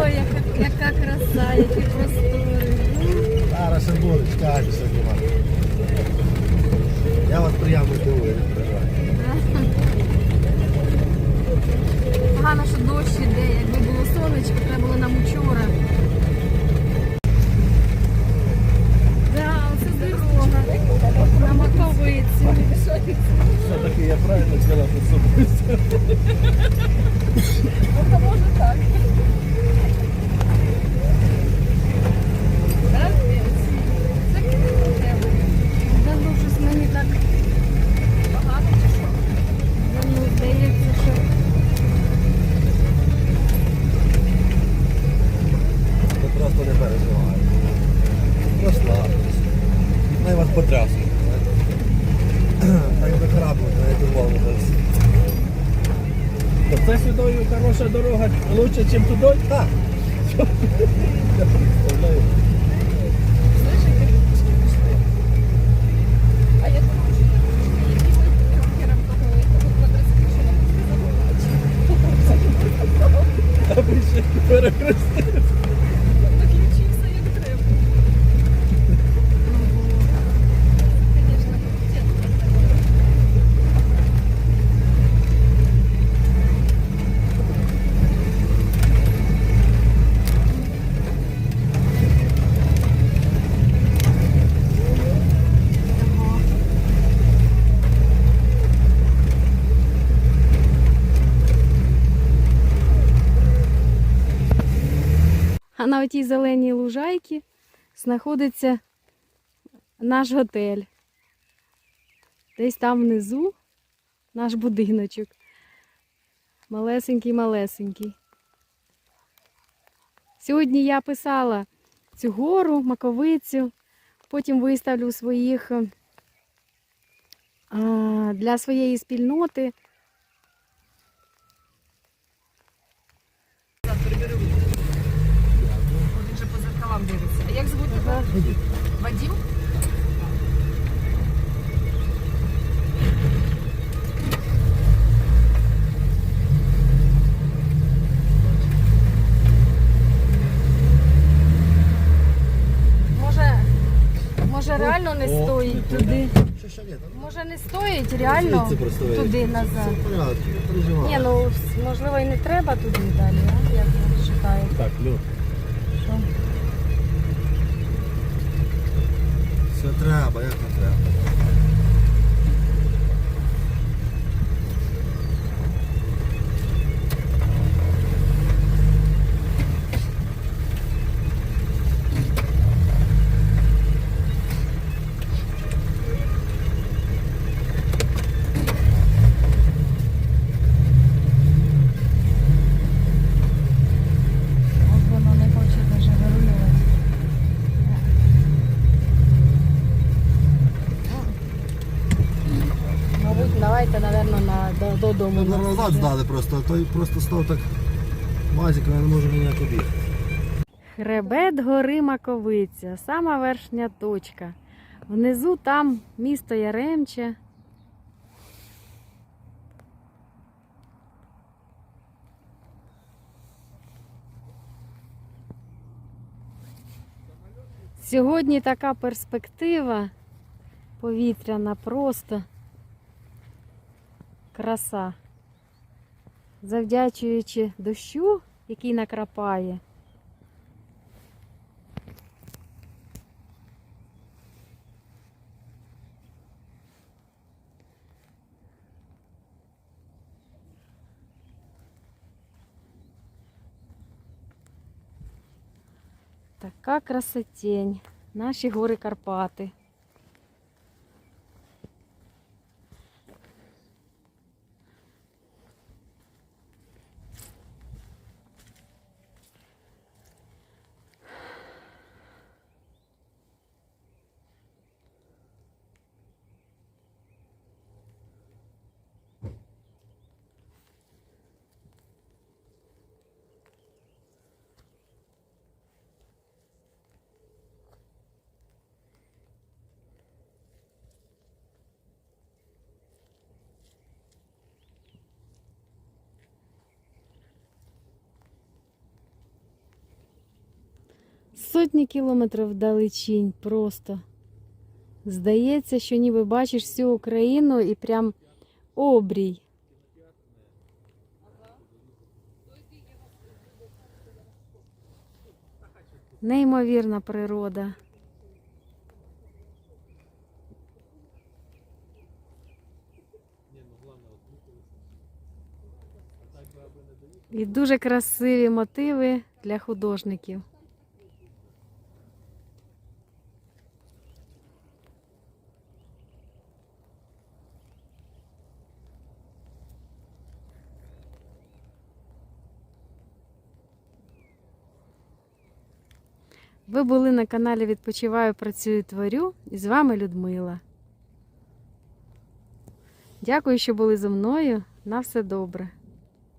Ой, яка, яка краса, які простори. Зараз ще буде, знімати. Я вас приємно здивую, Потрясне. Так би храбро, я думав зараз. Це сюди хороша дорога, лучше, ніж туди. Так. А я думаю, що якісь юнкером того квадроцикла, що Аби ще перехрестити. наключився як треба. Звісно, А на отій зеленій лужайці знаходиться наш готель. Десь там внизу наш будиночок. Малесенький-малесенький. Сьогодні я писала цю гору, маковицю, потім виставлю своїх е, для своєї спільноти. Же дивиться. А як звуть тебе? Вадим? Може, може реально не О, стоїть туди. Що ще ні? Може не стоїть реально Звідси просто туди Все назад. в порядку, не переживайте. Ні, ну можливо і не треба туди далі, а? як ви вважаєте? Так, Люд. Що? Все треба, як не треба. От воно не хоче даже вирулювати. Мабуть, на, до, додому. Ми нас назад вже. здали просто, а той просто став так мазик, я не можу ніяк обігти. Хребет гори Маковиця, сама верхня точка. Внизу там місто Яремче. Сьогодні така перспектива повітряна, просто краса. Завдячуючи дощу, який накрапає. Така красотень. Наші гори Карпати. Сотні кілометрів вдалечінь просто. Здається, що ніби бачиш всю Україну і прям обрій. Неймовірна природа. І дуже красиві мотиви для художників. Ви були на каналі Відпочиваю, працюю, творю. І з вами Людмила. Дякую, що були зі мною. На все добре.